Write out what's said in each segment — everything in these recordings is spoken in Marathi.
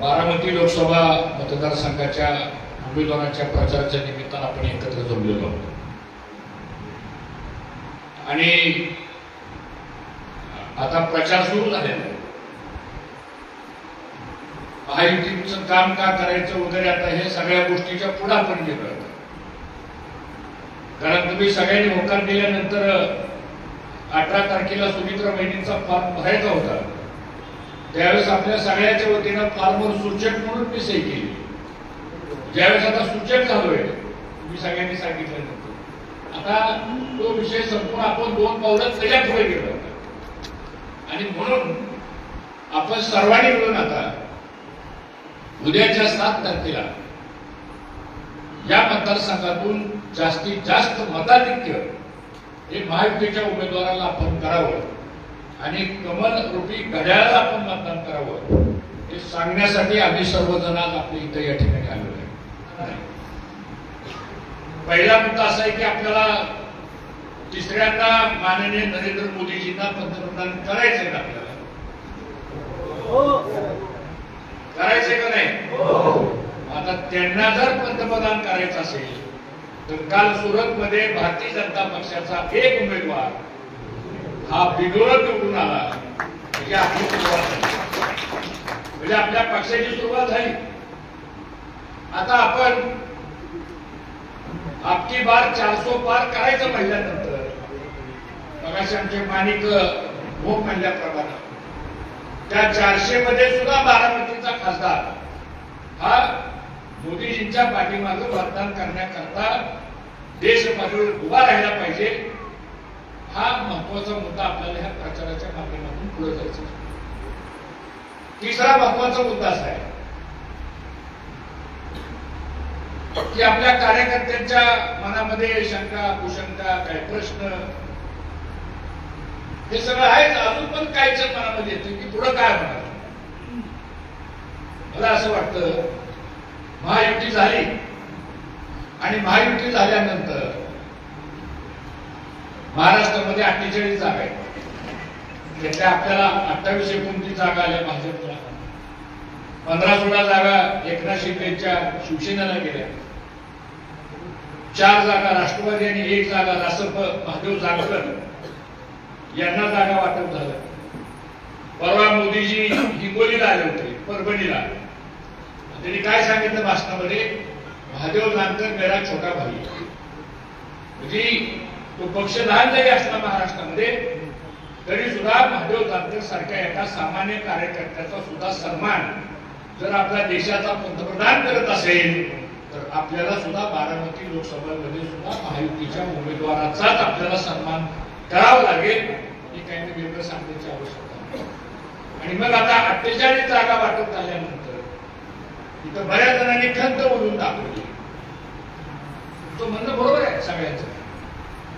बारामती लोकसभा मतदारसंघाच्या उमेदवारांच्या प्रचाराच्या निमित्तानं आपण एकत्र जमलेलो आहोत. आणि आता प्रचार सुरू झालेला आहे. महायुतीचं काम का करायचं वगैरे आता हे सगळ्या गोष्टीच्या पुढे आपण गेलो कारण तुम्ही सगळ्यांनी होकार दिल्यानंतर अठरा तारखेला सुमित्रा बहिणींचा फॉर्म भरायचा होता. त्यावेळेस आपल्या सगळ्याच्या वतीनं फार्मर सूचक म्हणून मी सही केली. ज्यावेळेस आता सूचक झालोय तुम्ही सगळ्यांनी सांगितलं आता तो विषय संपूर्ण आपण दोन पावलं त्याच्या पुढे गेलो आणि म्हणून आपण सर्वांनी मिळून आता उद्याच्या सात तारखेला या मतदारसंघातून जास्तीत जास्त मताधिक्य हे महायुतीच्या उमेदवाराला आपण करावं. आणि कमल रूपी घड्याळाला आपण मतदान करावं. हे सांगण्यासाठी आम्ही सर्वजण आज आपल्या इथं या ठिकाणी आलेलो आहे. पहिला मुद्दा असा आहे की आपल्याला तिसऱ्यांदा माननीय नरेंद्र मोदीजींना पंतप्रधान करायचंय का आपल्याला? करायचंय का नाही? आता त्यांना जर पंतप्रधान करायचं असेल तर काल सुरत मध्ये भारतीय जनता पक्षाचा एक उमेदवार हा बिघडत निवडून आला. म्हणजे आपली सुरुवात झाली. म्हणजे आपल्या पक्षाची सुरुवात झाली. आता आपण आपकी बार चारसो पार करायचं म्हणल्यानंतर मगाशी आमचे माणिक भोग म्हणल्याप्रमाणे त्या चारशे मध्ये सुद्धा बारामतीचा खासदार हा मोदीजींच्या पाठीमागे मतदान करण्याकरता देशमध्ये उभा राहायला पाहिजे. हा महत्त्वाचा मुद्दा आपल्याला ह्या प्रचाराच्या माध्यमातून पुढे जायचा आहे. तिसरा महत्त्वाचा मुद्दा असा आहे की आपल्या कार्यकर्त्यांच्या मनामध्ये शंका कुशंका काही प्रश्न हे सगळं आहेच अजून पण काहीच मनामध्ये येतं की पुढं काय होणार मला असं वाटतं महायुती झाली आणि महायुती झाल्यानंतर महाराष्ट्रामध्ये अठ्ठेचाळीस जागा आहेत. त्यातल्या आपल्याला अठ्ठावीस एकोणतीस जागा आल्या भाजपला पंधरा सोळा जागा एकनाथ शिंदेच्या शिवसेनेला गेल्या. चार जागा राष्ट्रवादी आणि एक जागा रासप महादेव जानकर यांना जागा वाटप झालं. परवा मोदीजी हिंगोलीला आले होते परभणीला. त्यांनी काय सांगितलं भाषणामध्ये? महादेव जानकर मेरा छोटा भाई. म्हणजे तो पक्ष लहान जरी असला महाराष्ट्रामध्ये तरी सुद्धा महादेव तांत्रे सारख्या एका सामान्य कार्यकर्त्याचा सुद्धा सन्मान जर आपल्या देशाचा पंतप्रधान करत असेल तर आपल्याला सुद्धा बारामती लोकसभामध्ये सुद्धा महायुतीच्या उमेदवाराचाच आपल्याला सन्मान करावा लागेल हे काही वेगळं सांगण्याची आवश्यकता आणि मग आता अठ्ठेचाळीस जागा वाटप झाल्यानंतर इथं बऱ्याच जणांनी खंत बोलून दाखवली. तो म्हणणं बरोबर आहे सगळ्यांचं.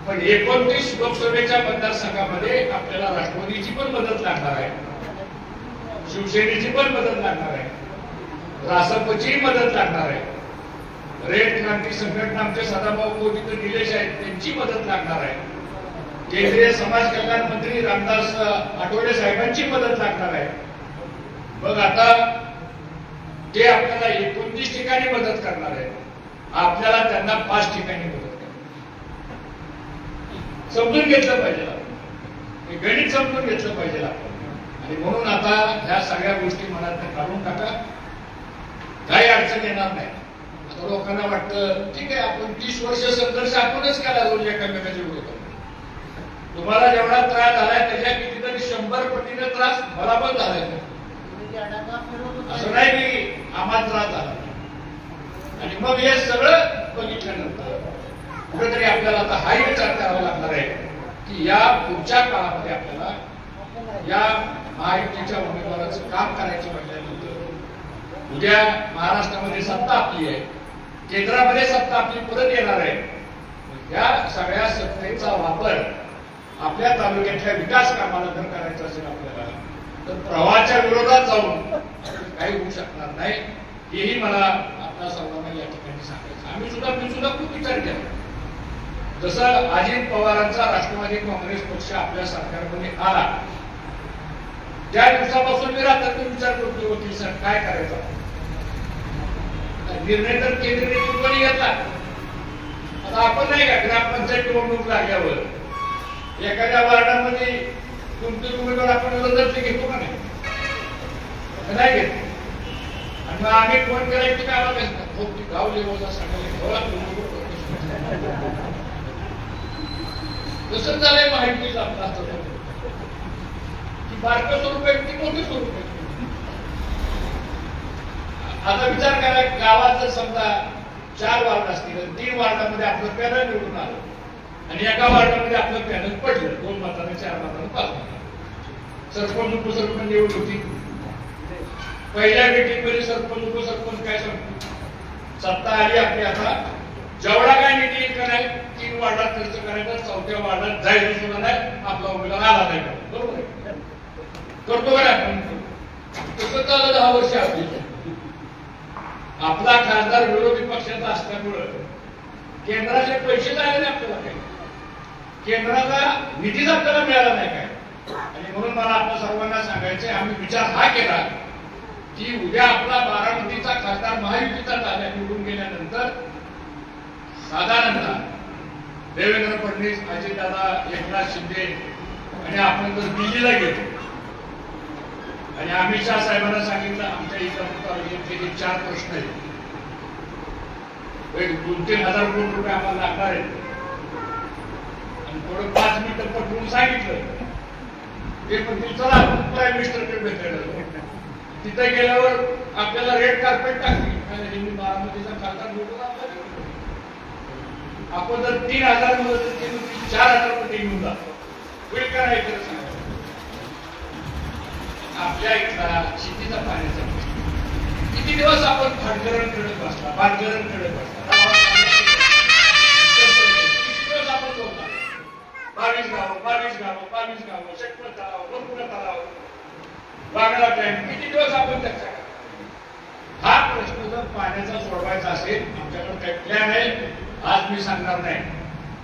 पण एकोणतीस लोकसभेच्या मतदारसंघामध्ये आपल्याला राष्ट्रवादीची पण मदत लागणार आहे. शिवसेनेची पण मदत लागणार आहे. रासपची मदत लागणार आहे. रेड क्रांती संघटना आमचे सदाभाऊ मोदी तर निलेश आहेत त्यांची मदत लागणार आहे. केंद्रीय समाज कल्याण मंत्री रामदास आठवले साहेबांची मदत लागणार आहे. मग आता ते आपल्याला एकोणतीस ठिकाणी मदत करणार आहे आपल्याला त्यांना पाच ठिकाणी मदत समजून घेतलं पाहिजे आपण. हे गणित समजून घेतलं पाहिजे आपण आणि म्हणून आता ह्या सगळ्या गोष्टी मनात काढून टाका. काही अडचण येणार नाही. आता लोकांना वाटतं ठीक आहे आपण तीस वर्ष संघर्ष आपणच केला रोज एकामेकाच्या विरोधात. तुम्हाला जेवढा त्रास झालाय त्याच्या कितीतरी शंभर पटीने त्रास मला पण झालाय. असं नाही की आम्हाला त्रास झाला. आणि मग हे सगळं बघितल्यानंतर कुठेतरी आपल्याला आता हाही विचार करावा लागणार आहे की या पुढच्या काळामध्ये आपल्याला या महायुतीच्या उमेदवाराचं काम करायचं म्हटल्यानंतर उद्या महाराष्ट्रामध्ये सत्ता आपली आहे केंद्रामध्ये सत्ता आपली परत येणार आहे. या सगळ्या सत्तेचा वापर आपल्या तालुक्यातल्या विकास कामाला जर करायचा असेल आपल्याला तर प्रवाहाच्या विरोधात जाऊन काही होऊ शकणार नाही. हेही मला आपल्या सर्वांना या ठिकाणी सांगायचं आम्ही सुद्धा मी सुद्धा खूप विचार केला. जसं अजित पवारांचा राष्ट्रवादी काँग्रेस पक्ष आपल्या सरकारमध्ये आला त्या दिवसापासून मी रात्री विचार करतो वकील सर काय करायचा? निर्णय तर केंद्रीय नेतृत्वाने घेतला. आता आपण नाही का ग्रामपंचायत निवडणूक लागल्यावर एखाद्या वार्डामध्ये तुमचे उमेदवार आपण लढत घेतो का नाही? नाही घेत. आणि मग आम्ही फोन करायची काय आम्हाला हो, गाव लेवलला सांगायला तसंच झालंय माहिती आपलं असतं बारकं स्वरूप आहे ती मोठं स्वरूप आहे. आता विचार करा गावात जर समजा चार वार्ड असतील तीन वार्डामध्ये आपलं पॅनल निवडून आलं. आणि एका वार्डामध्ये आपलं पॅनल पडलं दोन मताने चार मताने पाच मताने सरपंच उपसरपंच निवड होती. पहिल्या मीटिंगमध्ये सरपंच उपसरपंच काय सांगतो सत्ता आली आपली आता. जेवढा काय निधी करायला तीन वार्डात खर्च करायचा चौथ्या वार्डात जाईल सुद्धा नाही आपला उमेदवार आला नाही. बरोबर करतो का आपण तसं झालं दहा वर्ष आपली आपला खासदार विरोधी पक्षाचा असल्यामुळं केंद्राचे पैसे झाले नाही आपल्याला काही. केंद्राचा निधीच आपल्याला मिळाला नाही काय आणि म्हणून मला आपल्या सर्वांना सांगायचंय आम्ही विचार हा केला की उद्या आपला बारामतीचा खासदार महायुतीचा ताब्यात निवडून गेल्यानंतर साधारणतः देवेंद्र फडणवीस अजितदादा एकनाथ शिंदे आणि आपण जर दिल्लीला गेलो. आणि अमित शहा साहेबांना सांगितलं आमच्या इथं तालुक्यातले जे चार प्रश्न आहेत. एक दोन तीन हजार कोटी रुपये आम्हाला लागणार आहेत. आणि थोडं पाच मिनिटं पटवून सांगितलं. ते पण चला आपण प्राईम मिनिस्टरकडे भेटायला तिथे गेल्यावर आपल्याला रेड कार्पेट टाकली हिंदी बारामतीचा खासदार निवडून आपण जर तीन हजार मदत केली तर चार हजारमध्ये घेऊन जातो होईल का नाही तर सांगा. आपल्या इथला शेतीचा पाण्याचा किती दिवस आपण भाटकरण करत बसला भाटकरण करत बसला किती दिवस आपण बावीस गाव बावीस गाव बावीस गाव शेतकरी तलाव लोकपुरा तलाव. बागडा डॅम किती दिवस आपण त्याचा? हा प्रश्न जर पाण्याचा सोडवायचा असेल आमच्याकडे काही प्लॅन आहे. आज मी सांगणार नाही.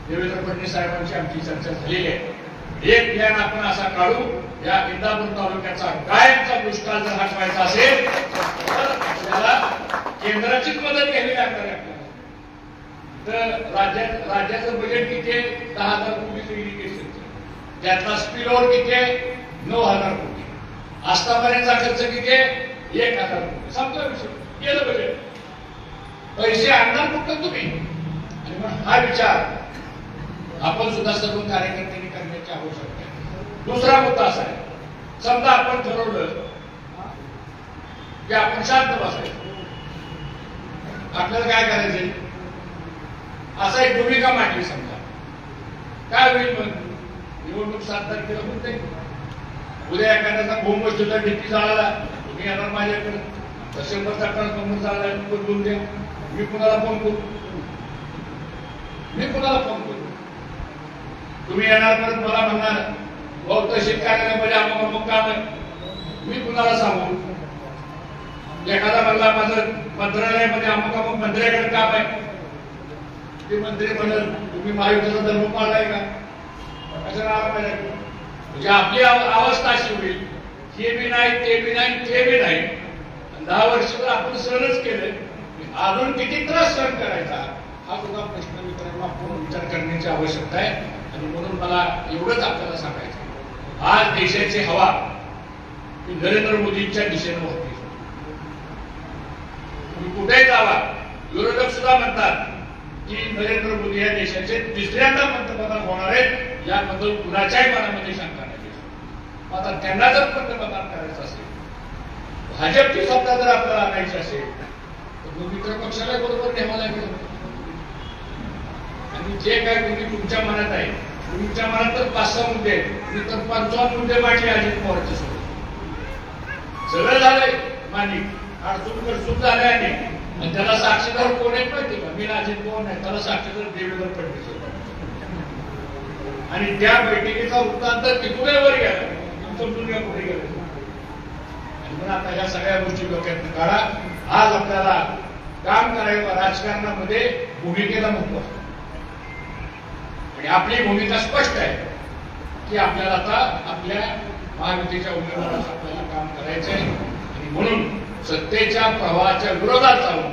देवेंद्र फडणवीस साहेबांची आमची चर्चा झालेली आहे. एक प्लॅन आपण असा काढू या इंदापूर तालुक्याचा कायमचा दुष्काळ जर हटवायचा असेल तर आपल्याला केंद्राचीच मदत घ्यावी लागणार आहे. आपल्याला तर राज्यात राज्याचं बजेट किती आहे? दहा हजार कोटी इरिगेशनचं त्यातला स्पीड ओव्हर किती आहे? नऊ हजार कोटी. आस्थापनेचा खर्च किती आहे? एक हजार कोटी. संपला विषय. गेलं बजेट पैसे आणणार कुठं तुम्ही. हा विचार आपण सुद्धा सर्व कार्यकर्त्यांनी करण्याची आवश्यकता आहे. दुसरा मुद्दा असा आहे समजा आपण ठरवलं की आपण शांत बसायचं. आपल्याला काय करायचंय असा एक भूमिका मांडली समजा. काय होईल मग? निवडणूक सात तारखेला होते उद्या एखाद्याचा बोंब सुद्धा डीपी झाला तुम्ही येणार माझ्याकडे. तर शंभर ट्रॅक्टर झाला बोलून द्या. मी कुणाला फोन करू मी कुणाला फोन करू? तुम्ही येणार परत मला म्हणणार भाऊ तशी कार्यालयामध्ये आम्हाला मग काम आहे मी कुणाला सांगू? एखादा म्हणला माझं मंत्रालयामध्ये अमुक अमुक मंत्र्याकडे काम आहे. ते मंत्री म्हणत तुम्ही महायुद्धाचा धर्म पाळलाय का? असं म्हणजे आपली अवस्था अशी होईल हे बी नाही ते बी नाही ते बी नाही. दहा वर्ष तर आपण सहनच केलं अजून किती त्रास सहन करायचा? हा सुद्धा प्रश्न मी आपण विचार करण्याची आवश्यकता आहे आणि म्हणून मला एवढंच आपल्याला सांगायचं आज देशाची हवा ही नरेंद्र मोदींच्या दिशेनं होती. तुम्ही कुठेही जावा विरोधक सुद्धा म्हणतात की नरेंद्र मोदी या देशाचे तिसऱ्यांदा पंतप्रधान होणार आहेत याबद्दल कुणाच्याही मनामध्ये शंका नाही. आता त्यांना जर पंतप्रधान करायचं असेल भाजपची सत्ता जर आपल्याला आणायची असेल तर मग मित्र पक्षाला बरोबर न्यावं लागेल आणि जे काय तुम्ही तुमच्या मनात आहे तुमच्या मनात तर पाच सहा मुद्दे आहेत. मी तर पंचावन्न मुद्दे मांडले अजित पवारच्या सोबत. सगळं झालंय मानिक अडचून गडचून झाले आणि आणि त्याला साक्षीदार कोण आहेत माहिती का? मी अजित पवार नाही त्याला साक्षीदार देवेंद्र फडणवीस आणि त्या बैठकीचा वृत्तांत तिथूनही वर गेला. तुमचं दुनिया पुढे गेला. आणि म्हणून आता ह्या सगळ्या गोष्टी डोक्यात काढा. आज आपल्याला काम करायला राजकारणामध्ये भूमिकेला महत्त्व असतं. आणि आपली भूमिका स्पष्ट आहे की आपल्याला आता आपल्या महायुतीच्या उमेदवाराचं आपल्याला काम करायचंय. आणि म्हणून सत्तेच्या प्रवाहाच्या विरोधात जाऊन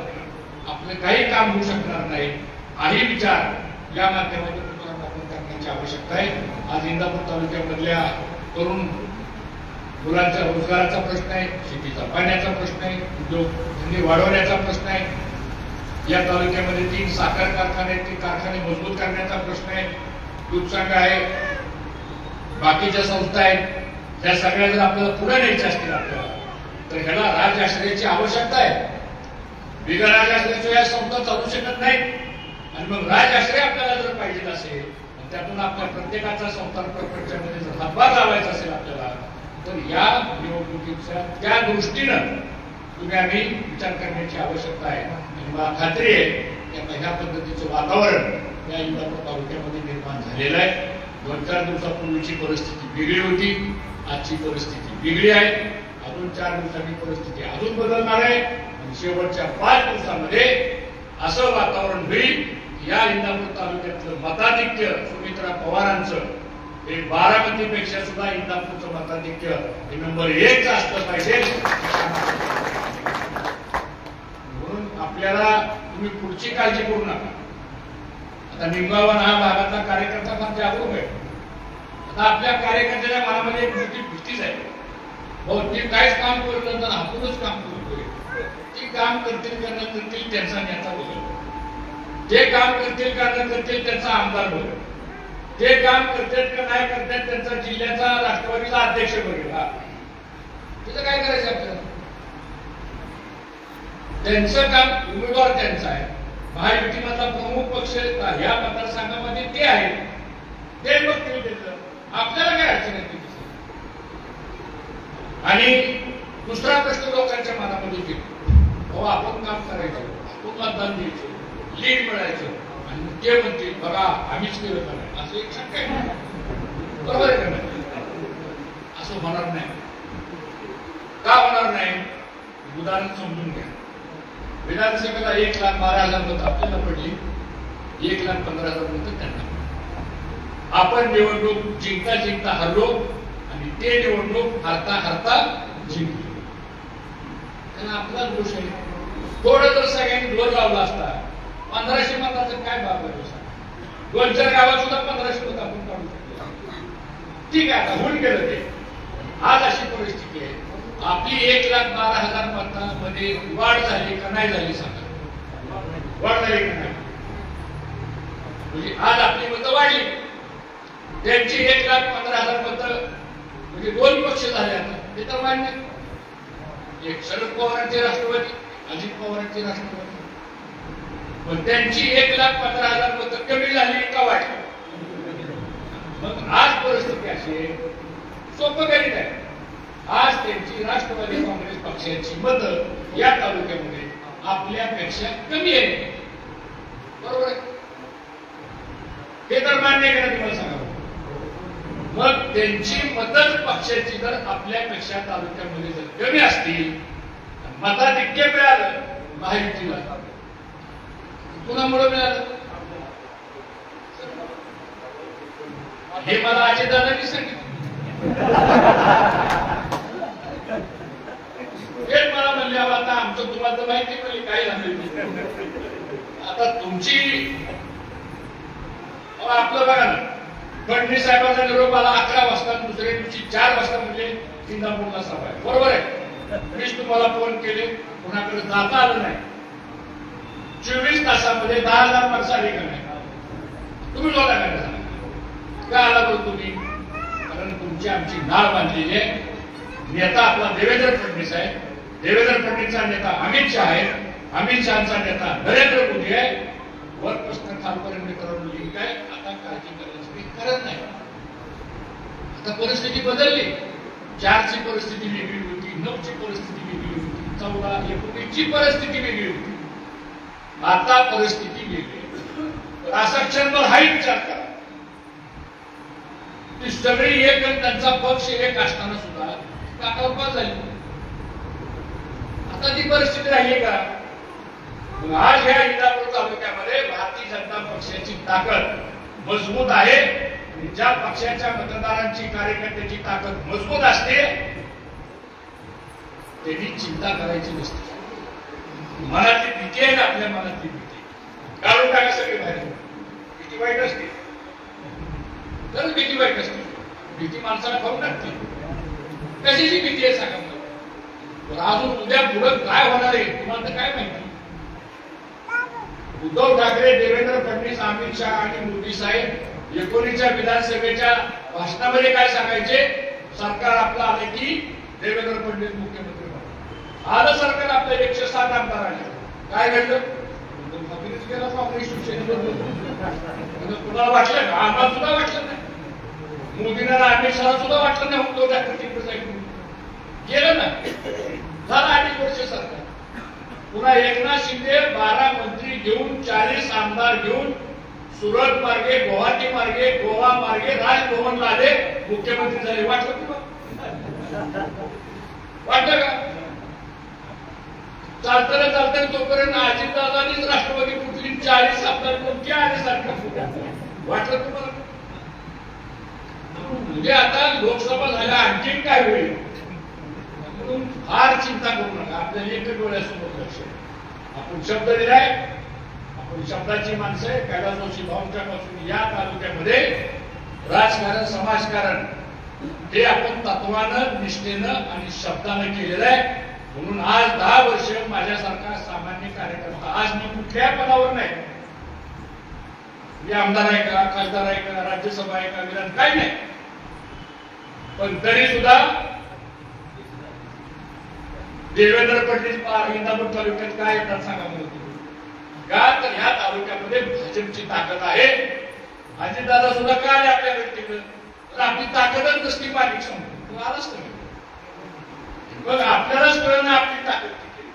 आपलं काही काम होऊ शकणार नाही हाही विचार या माध्यमातून आपण करण्याची आवश्यकता आहे. आज इंदापूर तालुक्यामधल्या तरुण मुलांचा रोजगाराचा प्रश्न आहे शेतीचा पाण्याचा प्रश्न आहे उद्योग धंदे वाढवण्याचा प्रश्न आहे. या तालुक्यामध्ये तीन साखर कारखाने ती ते कारखाने मजबूत करण्याचा प्रश्न आहे दूधसंघ आहे बाकीच्या संस्था आहेत त्या सगळ्या जर आपल्याला पुढे न्यायच्या असतील आपल्याला तर ह्याला राजआश्रयाची आवश्यकता आहे. बिगर राजआश्रयाशिवाय या संस्था चालू शकत नाही आणि मग राजआश्रय आपल्याला जर पाहिजे असेल आणि त्यातून आपल्या प्रत्येकाचा संस्था प्रपंचामध्ये जर हातभार लावायचा असेल आपल्याला तर या निवडणुकीच्या त्या दृष्टीनं तुम्ही आम्ही विचार करण्याची आवश्यकता आहे. आणि मला खात्री आहे. की आता ह्या पद्धतीचं वातावरण या इंदापूर तालुक्यामध्ये निर्माण झालेलं आहे. दोन चार दिवसापूर्वीची परिस्थिती वेगळी होती. आजची परिस्थिती वेगळी आहे. अजून चार दिवसांनी परिस्थिती अजून बदलणार आहे. आणि शेवटच्या पाच दिवसामध्ये असं वातावरण होईल या इंदापूर तालुक्यातलं मताधिक्य सुमित्रा पवारांचं हे बारामतीपेक्षा सुद्धा इंदापूरचं मताधिक्य हे नंबर एक असलं पाहिजे. आपल्याला तुम्ही पुढची काळजी करू नका. आता निंबावन हा भागातला कार्यकर्ता फार जागरूक आहे. आता आपल्या कार्यकर्त्याच्या मनामध्ये एक मोठी भीतीच आहे. हो ती काहीच काम करू नंतर आपणच काम करतोय ती काम करतील का न करतील त्यांचा नेता बोलतो ते काम करतील का न करतील त्यांचा आमदार बघेल ते काम करतात का नाही करतात त्यांचा जिल्ह्याचा राष्ट्रवादीचा अध्यक्ष बघेल हा. तिथं काय करायचं आपल्याला? त्यांचं काम उमेदवार त्यांचा आहे. महायुतीमधला प्रमुख पक्ष या मतदारसंघामध्ये ते आहे? ते बघतील त्याचं आपल्याला काय अडचण आहे आणि दुसरा प्रश्न लोकांच्या मनामध्ये येतो. हो आपण काम करायचं आपण मतदान द्यायचं लीड मिळायचं. आणि ते म्हणतील बघा आम्हीच केलं का असं एक शक्य आहे. बरोबर आहे का असं होणार नाही. का होणार नाही? उदाहरण समजून घ्या. विधानसभेला एक लाख बारा हजार मत आपल्याला पडली. एक लाख पंधरा हजार मत त्यांना आपण निवडणूक जिंकता जिंकता हरलो आणि ते निवडणूक हारता हरता जिंकलो. त्यांना आपला दोष आहे. थोडं जर सगळ्यांनी जोर लावला असता. पंधराशे मताचं काय बाब आहे? दोन चार गावात सुद्धा पंधराशे मत आपण काढू शकतो. ठीक आहे आता होऊन गेलं ते. आज अशी परिस्थिती आहे. आपली एक लाख बारा हजार मतांमध्ये वाढ झाली का नाही झाली सांगा. वाढ झाली का नाही? म्हणजे आज आपली मतं वाढली. त्यांची एक लाख पंधरा हजार मतं म्हणजे दोन पक्ष झाले आता. ते तर मान्य एक शरद पवारांचे राष्ट्रवादी अजित पवारांचे राष्ट्रवादी. पण त्यांची एक लाख पंधरा हजार मतं कमी झाली का वाढली? मग आज परिस्थिती अशी आहे. सोपं करीत आहे. आज त्यांची राष्ट्रवादी काँग्रेस पक्षाची मतं या तालुक्यामध्ये आपल्यापेक्षा कमी आहे बरोबर आहे? हे तर मान्य करा तुम्हाला सांगा मग त्यांची मदत पक्षाची जर आपल्यापेक्षा तालुक्यामध्ये जर कमी असतील मताधिक्य मिळालं महायुतीला कुणामुळे मिळालं. हे मला अजितदादांनी सांगितलं. द्यावा आता आमचं तुम्हाला माहिती पडली काय झालं आता तुमची आपलं बघा ना फडणवीस साहेबांचा निरोप आला अकरा वाजता दुसऱ्या दिवशी चार वाजता म्हणजे इंदापूरला सभा आहे. बरोबर आहे? मीच तुम्हाला फोन केले कोणाकडे जाता आलं नाही. चोवीस तासामध्ये दहा हजार माणसं आली का नाही? तुम्ही जोडा काय सांगा का आला बरं तुम्ही? कारण तुमची आमची नाळ बांधलेली आहे. नेता आपला देवेंद्र फडणवीस आहे. देवेंद्र फडणवीसचा नेता अमित शहा आहे. अमित शहाचा नेता नरेंद्र मोदी आहे. वरपासून खालपर्यंत मित्रांनो लिंक आहे. आता काळजी करायची करत नाही. आता परिस्थिती बदलली. चारची परिस्थिती वेगळी होती. नऊची परिस्थिती वेगळी होती. चौदा एकोणीसची परिस्थिती वेगळी होती. आता परिस्थिती वेगळी तर असा क्षणभर हाही विचार करा. ती सगळी एक आणि त्यांचा पक्ष एक असताना सुद्धा काका झाली. कधी परिस्थिती राहिली का? आज ह्या इंदापूर तालुक्यामध्ये भारतीय जनता पक्षाची ताकद मजबूत आहे. ज्या पक्षाच्या मतदारांची कार्यकर्त्याची ताकद मजबूत असते त्यांनी चिंता करायची नसते. मनातली भीती आहे ना आपल्या मनातली भीती. काढून टाका सगळे बाहेर. भीती वाईट असते. तर भीती वाईट असते. भीती माणसाला खाऊन टाकते कशाची भीती आहे सांगा अजून उद्या पुढे काय होणार आहे तुम्हाला तर काय माहिती? उद्धव ठाकरे देवेंद्र फडणवीस अमित शहा आणि मोदी साहेब एकोणीसच्या विधानसभेच्या भाषणामध्ये काय सांगायचे? सरकार आपलं आले की देवेंद्र फडणवीस मुख्यमंत्री आलं सरकार आपलं एकशे सात आमदार आले. काय घडलं? उद्धव ठाकरेच गेला काँग्रेस शिवसेनेबद्दल म्हणजे कुणाला वाटलं? का आम्हाला सुद्धा वाटलं नाही. मोदींना अमित शहा सुद्धा वाटलं नाही उद्धव ठाकरे तिकडे गेलं ना झालं अडीच वर्ष सरकार. पुन्हा एकनाथ शिंदे बारा मंत्री घेऊन चाळीस आमदार घेऊन सुरत मार्गे गुवाहाटी मार्गे गोवा मार्गे राजभवनला आले मुख्यमंत्री झाले. वाटलं तुला वाटलं का? चालताना चालताना तोपर्यंत अजितदादांनीच राष्ट्रवादी कुठली चाळीस आमदार कोणती आले सारखं वाटलं तुम्हाला? म्हणजे आता लोकसभा झाल्या आणखी काय होईल फार चिंता करू नका. आपल्या एक डोळ्यासमोर लक्ष आपण शब्द दिलाय आपण शब्दाची माणसं आहे. कैलास जोशी भाऊंच्यापासून या तालुक्यामध्ये राजकारण समाजकारण हे आपण तत्वानं निष्ठेनं आणि शब्दानं केलेलं आहे. म्हणून आज दहा वर्ष माझ्यासारखा सामान्य कार्यकर्ता आज मी कुठल्या पदावर नाही. मी आमदार आहे का खासदार आहे का राज्यसभा आहे का विधान काही नाही. पण तरी सुद्धा देवेंद्र फडणवीस इंदापूर तालुक्यात काय येतात सांगा का तर ह्या तालुक्यामध्ये भाजपची ताकद आहे. अजितदादा सुद्धा काय आले आपल्या व्यक्तीकडे? तर आपली ताकदच नसती पाणी समोर. तू आलाच नाही. मग आपल्यालाच कळणं आपली ताकद किती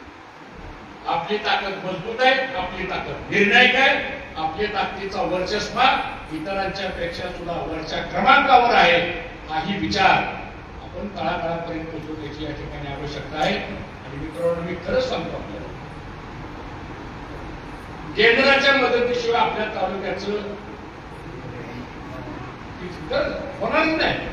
आपली ताकद मजबूत आहे आपली ताकद निर्णायक आहे आपली ताकदीचा वर्चस्व इतरांच्या पेक्षा सुद्धा वरच्या क्रमांकावर आहे. हाही विचार. आपण तळागाळापर्यंत पोहोचवण्याची या ठिकाणी आवश्यकता आहे? आणि मित्रांनो मी खरंच सांगतो आपल्याला. केंद्राच्या मदतीशिवाय आपल्या तालुक्याचं होणार नाही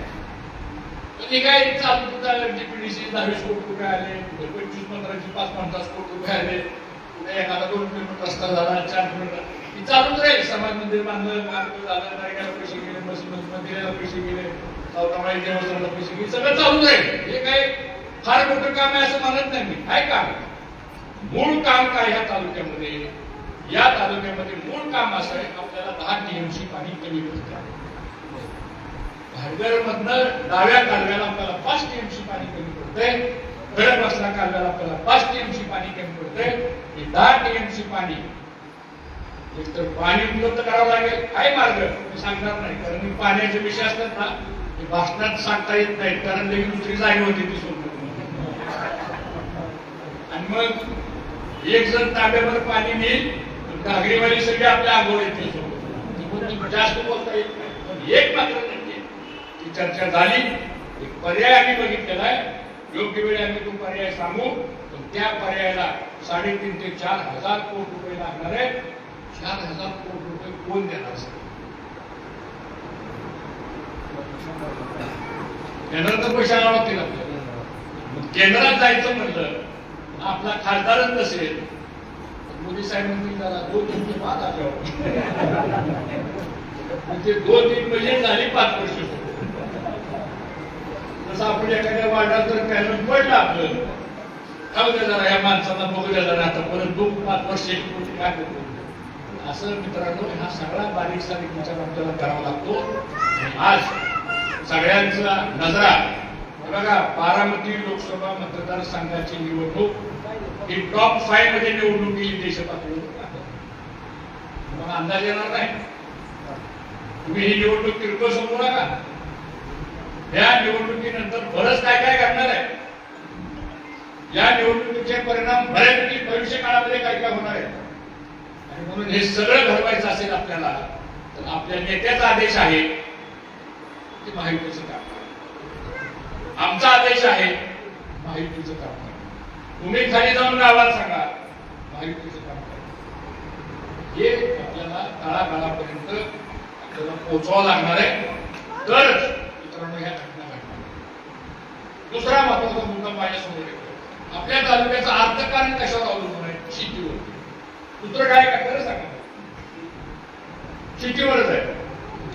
कधी काय चालू डीपीडीसी दहावीस कोटी रुपये आले पंचवीस पंधराशे पाच पन्नास कोटी रुपये आले कुठे एखादा दोन किलोमीटर रस्ता झाला चार किलोमीटर. ही चालूच राहील. समाज मंदिर बांधलं मार्ग झालं नायकाला पैसे गेले बस मंदिराला पैसे गेले. चौकामाळी देवस्थानाला पैसे गेले सगळं चालू राहील हे काय फार मोठं काम आहे असं मानत नाही मी. काय काम. मूळ काम काय ह्या तालुक्यामध्ये? या तालुक्यामध्ये मूळ काम असं आहे. आपल्याला दहा टीएमसी पाणी कमी पडतं भाटगर मधनं डाव्या कालव्याला आपल्याला पाच टीएमसी पाणी कमी पडतंय. खडक बसला कालव्याला आपल्याला पाच टीएमसी पाणी कमी पडतंय. हे दहा टीएमसी पाणी एक तर पाणी उपलब्ध करावं लागेल. काय मार्ग? मी सांगणार नाही कारण मी पाण्याचे विषय असतात ना. भाषणात सांगता येत नाही कारण लगेच दुसरी जागी होती ती सोडून. आणि मग एक जण तांब्यावर पाणी नेईल घागरीवाली सगळी आपल्या अंघोळ येतील जास्त बोलता येत नाही. पण एक मात्र म्हणजे, ती चर्चा झाली एक पर्याय आम्ही बघितलेला आहे. योग्य वेळी आम्ही तो पर्याय सांगू पण त्या पर्यायाला साडेतीन ते चार हजार कोटी रुपये लागणार आहे चार हजार कोटी रुपये कोण देणार? सर केंद्रात पैसे आणावं लागतील आपल्याला. केंद्रात जायचं म्हटलं आपला खासदारच नसेल मोदी साहेब म्हणतील जरा दोन तीन ते पाच आल्यावर म्हणजे दोन तीन महिने झाली पाच वर्ष. जसं आपण एखाद्या वार्डात जर पॅनल पडलं आपलं खाऊ द्या जरा या माणसांना बघू द्या जरा आता परत दोन पाच वर्ष एक कोटी काय करतो. असं मित्रांनो हा सगळा बारीक सारीक विचार आपल्याला करावा लागतो. आणि आज सगळ्यांचा नजरा बघा बारामती लोकसभा मतदारसंघाची निवडणूक ही टॉप फाईव्हमध्ये निवडणूक गेली देश तुम्हाला अंदाज येणार नाही. तुम्ही ही निवडणूक किरकोळ समजू नका. या निवडणुकीनंतर बरंच काय काय घडणार आहे. या निवडणुकीचे परिणाम बऱ्यापैकी भविष्य काळामध्ये काय काय होणार आहे आणि म्हणून हे सगळं घडवायचं असेल आपल्याला तर आपल्या नेत्याचा आदेश आहे ते महायुतीचं काम आमचा आदेश आहे महायुतीचं काम करा. तुम्ही खाली जाऊन गावात सांगा महायुतीचं काम करा हे आपल्याला तळागाळापर्यंत आपल्याला पोहोचावं लागणार आहे. तरच मित्रांनो ह्या घटना घडणार दुसरा महत्त्वाचा मुद्दा माझ्यासमोर येतो. आपल्या तालुक्याचं अर्थकारण कशावर अवलंबून आहे? शेतीवर. दुसरं काय का? खरं सांगा. शेतीवरच आहे.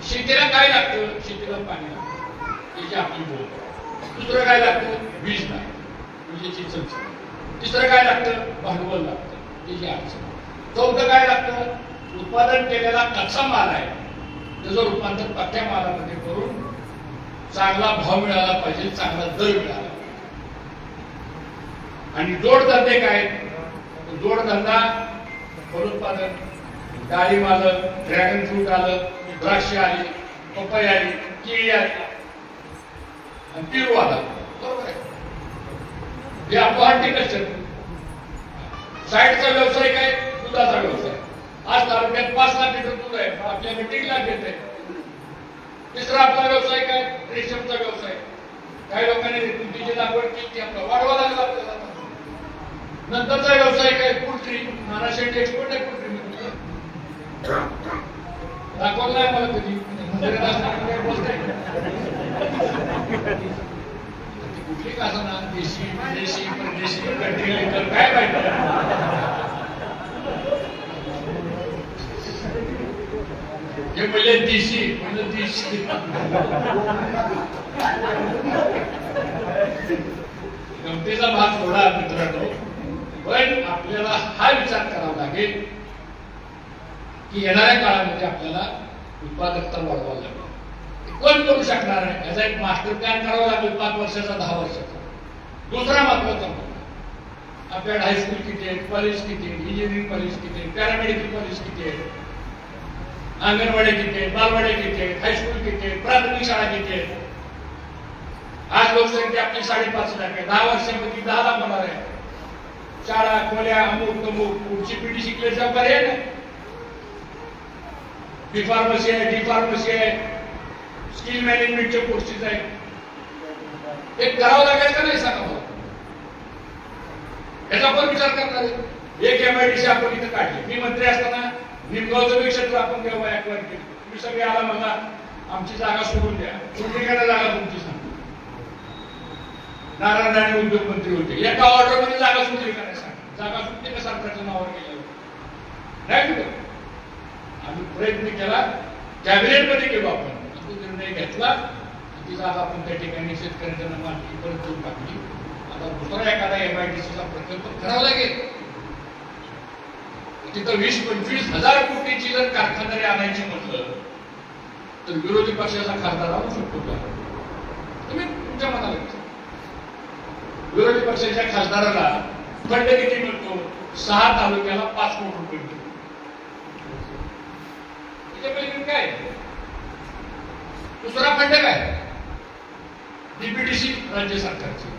शेतीला काय लागतं? शेतीला पाणी लागतं. त्याची आपली बोलतो. दुसरं काय लागतं? वीज लागतं. विजेची चमचम तिसरं काय लागतं? भांडवल लागतं. त्याची अडचण. चौथं काय लागतं? उत्पादन केलेला कच्चा माल आहे. त्याचं रूपांतर पक्क्या मालामध्ये करून चांगला भाव मिळाला पाहिजे चांगला दर मिळाला आणि जोडधंदे काय? जोडधंदा फलोत्पादन डाळी आलं ड्रॅगन फ्रूट आलं द्राक्ष आली पपई आली केळी आली आणि पेरू आला बरोबर आहे हे आपलं हॉर्टिकल्चर साईडचा व्यवसाय काय? दुधाचा व्यवसाय. आज तालुक्यात पाच लाख लिटर दूध आहे. आपल्याकडे तीन लाख येत आहे तिसरा आपला व्यवसाय काय? रेशमचा व्यवसाय. काही लोकांनी तुतीची लागवड केली ती आपला वाढवा लागला आपल्याला नंतरचा व्यवसाय काय? पोल्ट्री. नाना एक्सपोर्ट आहे पोल्ट्री दाखवलं नाही मला कधी. बोलताय? कुठली का देशी विदेशी परदेशी कंट्री तर काय पाहिजे हे म्हणजे देशी म्हणजे देशी. गमतीचा भाग थोडा मित्रांनो. पण आपल्याला हा विचार करावा लागेल. की येणाऱ्या काळामध्ये आपल्याला उत्पादकता वाढवावी लागेल. कोण करू शकणार नाही? याचा एक मास्टर प्लॅन करावा लागेल पाच वर्षाचा दहा वर्षाचा. दुसरा महत्त्वाचा मुद्दा. आपल्याकडे हायस्कूल किती आहेत? कॉलेज किती आहेत? इंजिनिअरिंग कॉलेज किती आहेत? पॅरामेडिकल कॉलेज किती आहेत? अंगणवाडी किती आहेत? बालवाडी किती आहेत? हायस्कूल किती आहेत? प्राथमिक शाळा किती आहेत? आज लोकसंख्या आपली साडेपाच लाख आहे. दहा वर्षांपैकी दहा लाख होणार आहे. शाळा खोल्या अमुक तमुक पुढची पिढी शिकल्याचा पर्याय नाही. बी फार्मसी आहे डी फार्मसी आहे. स्किल मॅनेजमेंटच्या कोर्सेस आहेत हे करावं लागेल का नाही सांगा मला? याचा पण विचार करणार आहे. एक एमआयडीसी आपण इथं काढली. मी मंत्री असताना निमगावचं एक क्षेत्र आपण तेव्हा acquire केलं तुम्ही सगळे आला मला आमची जागा सोडून द्या. सोडून घ्यायला जागा तुमची सांगतो नारायण राणे उद्योग मंत्री होते. एका ऑर्डरमध्ये जागा सुटली का नाही सांगा. जागा सुटली का सरकारच्या नावावर गेल्यावर नाही आम्ही प्रयत्न केला. कॅबिनेटमध्ये केलो आपण. तो निर्णय घेतला. तिचा जागा आपण त्या ठिकाणी शेतकऱ्यांच्या मालकी परत देऊन टाकली. आता दुसरा एखादा एमआयडीसीचा प्रकल्प करावा लागेल. तिथं वीस पंचवीस हजार कोटीची जर कारखानदारी आणायची म्हटलं तर विरोधी पक्षाचा खासदार आणू शकतो का? तुम्ही तुमच्या मनाला विरोधी पक्षाच्या खासदाराला फंड किती मिळतो? सहा तालुक्याला पाच कोटी रुपये मिळतो त्याच्या पलीकडे काय? दुसरा फंड काय? डीपीडीसी राज्य सरकारची.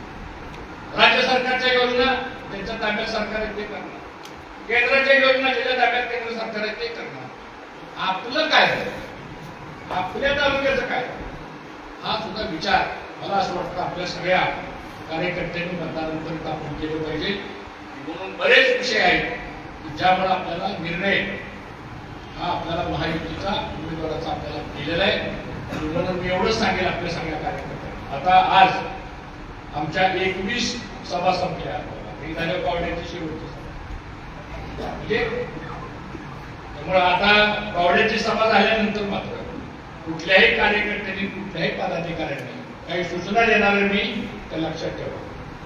राज्य सरकारच्या योजना त्यांच्या ताब्यात सरकार आहे ते करणार. केंद्राच्या योजना ज्याच्या ताब्यात केंद्र सरकार आहे ते करणार. आपलं काय? आपल्या तालुक्याचं काय? हा सुद्धा विचार मला असं वाटतं आपल्या सगळ्या कार्यकर्त्यांनी मतदानानंतर आपण केलं पाहिजे. म्हणून बरेच विषय आहेत की ज्यामुळे आपल्याला निर्णय हा आपल्याला महायुतीचा उमेदवाराचा आपल्याला दिलेला आहे. म्हणून मी एवढंच सांगेल आपल्या सगळ्या कार्यकर्त्यांना. आता आज आमच्या एकवीस सभा संपल्या. ही झाल्या पावड्याची शेवटची सभा. म्हणजे त्यामुळे आता पावड्याची सभा झाल्यानंतर मात्र कुठल्याही कार्यकर्त्यांनी कुठल्याही पदाधिकाऱ्यांनी काही सूचना देणार मी त्या लक्षात ठेवा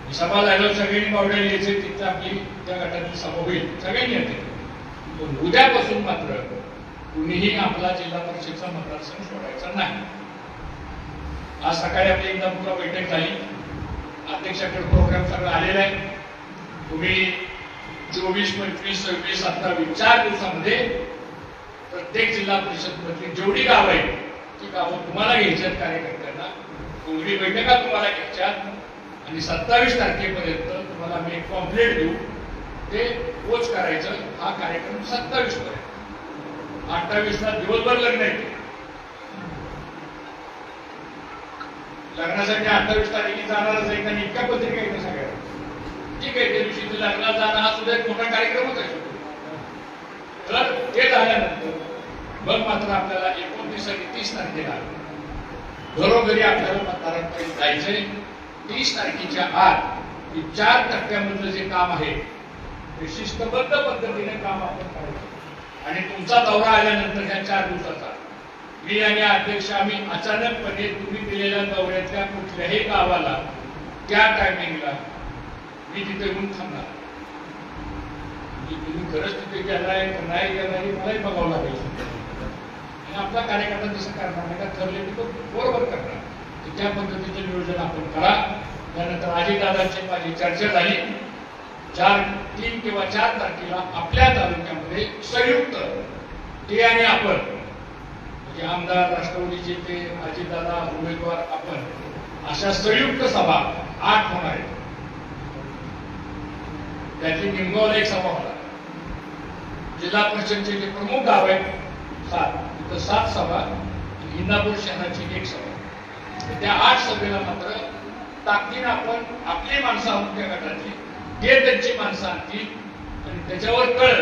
ही सभा झाल्यावर सगळ्यांनी पावड्याला यायचे तिथं आपली त्या गटातली सभा होईल. सगळ्यांनी येते. उद्यापासून मात्र कुणीही आपला जिल्हा परिषदचा मतदारसंघ सोडायचा नाही. आज सकाळी आपली एकदा पुन्हा बैठक झाली. अध्यक्षाकडे प्रोग्राम सगळं आलेला आहे. तुम्ही चोवीस पंचवीस सव्वीस सत्तावीस चार दिवसामध्ये प्रत्येक जिल्हा परिषद मधली जेवढी गावं आहेत ती गावं तुम्हाला घ्यायच्यात कार्यकर्त्यांना. कोणती बैठका तुम्हाला घ्यायच्यात आणि सत्तावीस तारखेपर्यंत तुम्हाला आम्ही एक कॉम्प्लेट देऊ. ते पोच करायचं. हा कार्यक्रम सत्तावीस पर्यंत अठ्ठावीस ला दिवसभर लग्न आहे. लग्नासाठी अठ्ठावीस तारखेला जाणारच आहे आणि इतक्या पत्रिका आहेत सगळ्या. ठीक आहे त्या दिवशी लग्नात जाणं हा सुद्धा एक मोठा कार्यक्रमच आहे. तर ते झाल्यानंतर मग मात्र आपल्याला एकोणतीस आणि तीस तारखेला. घरोघरी आपल्याला मतदारांकडे जायचंय तीस तारखेच्या आत चार टप्प्यामधलं जे काम आहे ते शिस्तबद्ध पद्धतीने काम आपण करायचं. आणि तुमचा दौरा आल्यानंतर ह्या चार दिवसाचा. मी आणि अध्यक्ष आम्ही अचानकपणे तुम्ही दिलेल्या दौऱ्यातल्या कुठल्याही गावाला त्या टायमिंगला मी तिथे येऊन थांबणार. तुम्ही खरंच तिथे गेलाय का नाही गेलाय हे मलाही बघावं लागेल. आणि आपला कार्यकर्ता जसं करणार नाही का ठरले की तो बरोबर करणार. त्या पद्धतीचं नियोजन आपण करा. त्यानंतर आजीदादांची माझी चर्चा झाली. चार तीन किंवा चार तारखेला आपल्या तालुक्यामध्ये संयुक्त ते आणि आपण म्हणजे आमदार राष्ट्रवादीचे ते अजितदादा उमेदवार आपण अशा संयुक्त सभा आठ होणार आहेत. त्यातली निमगावला एक सभा होणार. जिल्हा परिषदचे जे प्रमुख गाव आहेत सात तिथं सात सभा इंदापूर शहराची एक सभा. त्या आठ सभेला मात्र ताकदीनं आपण आपली माणसं आहोत त्या गटाची हे त्यांची माणसं आणतील आणि त्याच्यावर कळ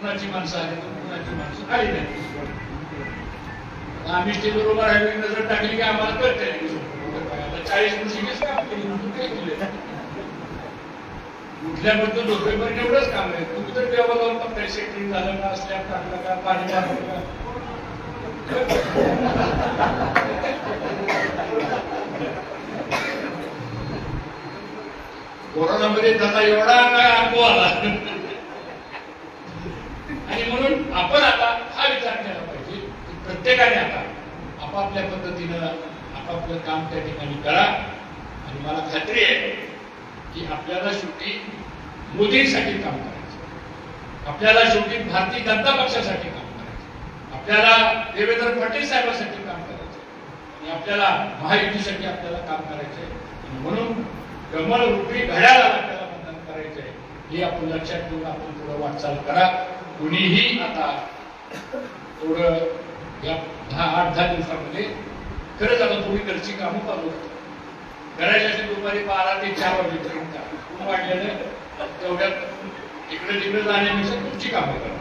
कुणाची माणसं आली तर कुणाची माणसं आली नाही. आम्ही ते बरोबर राहिलो की नजर टाकली की आम्हाला कळते चाळीस वर्षी काम केली म्हणून काय केलं उठल्याबद्दल झोपेपर्यंत एवढंच काम आहे. तुम्ही तर तेव्हा जाऊन फक्त सेटिंग झालं का स्लॅब टाकलं का पाणी मारलं का? कोरोनामध्ये त्याचा एवढा काय अनुभव आला. आणि म्हणून आपण आता हा विचार केला पाहिजे की प्रत्येकाने आता आपापल्या पद्धतीनं आपापलं काम त्या ठिकाणी करा. आणि मला खात्री आहे की आपल्याला शेवटी मोदींसाठी काम करायचं. आपल्याला शेवटी भारतीय जनता पक्षासाठी काम करायचं. आपल्याला देवेंद्र फडणवीस साहेबांसाठी काम करायचं. आणि आपल्याला महायुतीसाठी आपल्याला काम करायचंय. आणि म्हणून कमळ रुपी घड्याला आपल्याला मतदान आहे हे आपण लक्षात ठेवून आपण थोडं वाटचाल करा. कुणीही आता थोडं या दहा आठ दहा दिवसामध्ये खरंच आपण थोडी घरची कामं चालू करायला असेल दुपारी बारा ते चार वाजेपर्यंत. खूप वाढलेलं तेवढ्यात इकडे तिकडे जाण्यापेक्षा तुमची कामं करा.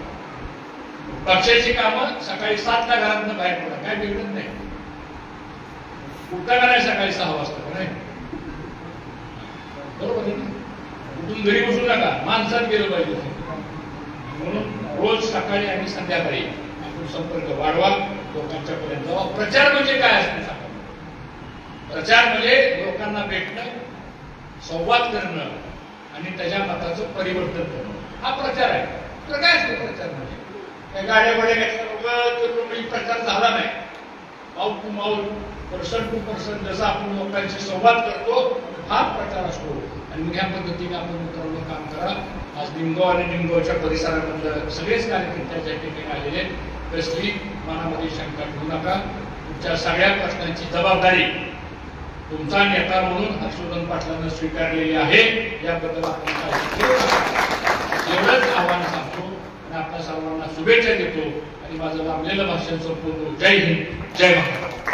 पक्षाची कामं सकाळी सातला घरातनं बाहेर पडा. काय बिघडत नाही. उठता करायला सकाळी सहा वाजता? नाही. बरोबर आहे घरी बसू नका. माणसात गेलं पाहिजे. म्हणून रोज सकाळी आणि संध्याकाळी आपण संपर्क वाढवा. लोकांच्या पर्यंत जावा. प्रचार म्हणजे काय असतं प्रचार म्हणजे लोकांना भेटणं संवाद करणं आणि त्याच्या मताचं परिवर्तन करणं. हा प्रचार आहे. तर काय असतो प्रचार म्हणजे? काही गाड्या वड्या प्रचार झाला नाही. Mouth to mouth person to person जसा आपण लोकांशी संवाद करतो हा प्रचार असतो. आणि मग ह्या पद्धतीने आपण मित्रांनो काम करा. आज डिंगो आणि डिंगोच्या परिसरामधलं सगळेच कार्यकर्ते त्या ठिकाणी आलेले आहेत. कसली? मनामध्ये शंका ठेवू नका. तुमच्या सगळ्या प्रश्नांची जबाबदारी तुमचा नेता म्हणून हर्षवर्धन पाटलांना स्वीकारलेली आहे. याबद्दल आपण एवढंच आव्हान सांगतो आणि आपल्या सर्वांना शुभेच्छा देतो. आणि माझं लांबलेलं भाषण संपवतो जय हिंद. जय महाराष्ट्र.